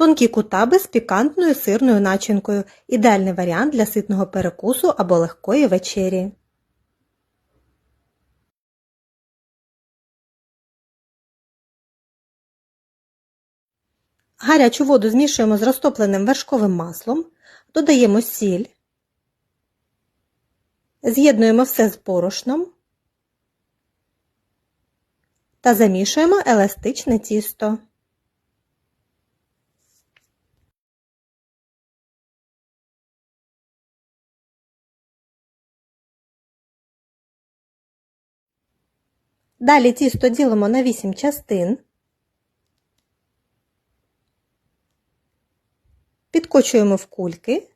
Тонкі кутаби з пікантною сирною начинкою – ідеальний варіант для ситного перекусу або легкої вечері. Гарячу воду змішуємо з розтопленим вершковим маслом, додаємо сіль, з'єднуємо все з борошном та замішуємо еластичне тісто. Далі тісто ділимо на 8 частин. Підкочуємо в кульки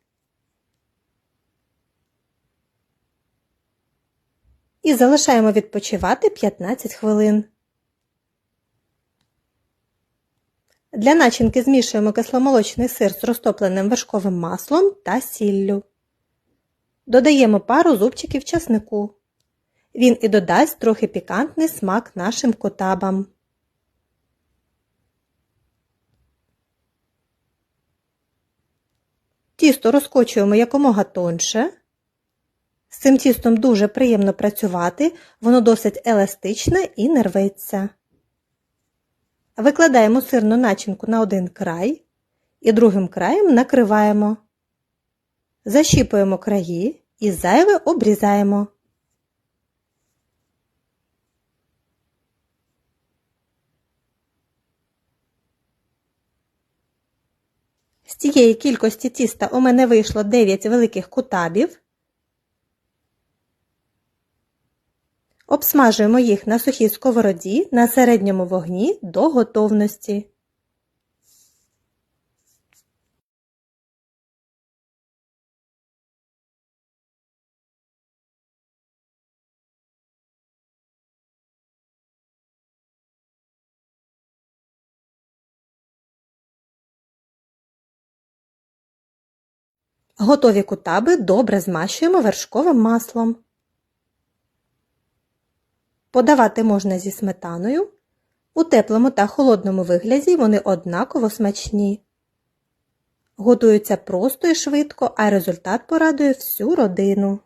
і залишаємо відпочивати 15 хвилин. Для начинки змішуємо кисломолочний сир з розтопленим вершковим маслом та сіллю. Додаємо пару зубчиків часнику. Він і додасть трохи пікантний смак нашим котабам. Тісто розкочуємо якомога тонше. З цим тістом дуже приємно працювати, воно досить еластичне і не рветься. Викладаємо сирну начинку на один край і другим краєм накриваємо. Защіпуємо краї і зайве обрізаємо. Цієї кількості тіста у мене вийшло 9 великих кутабів. Обсмажуємо їх на сухій сковороді на середньому вогні до готовності. Готові кутаби добре змащуємо вершковим маслом. Подавати можна зі сметаною. У теплому та холодному вигляді вони однаково смачні. Готуються просто і швидко, а результат порадує всю родину.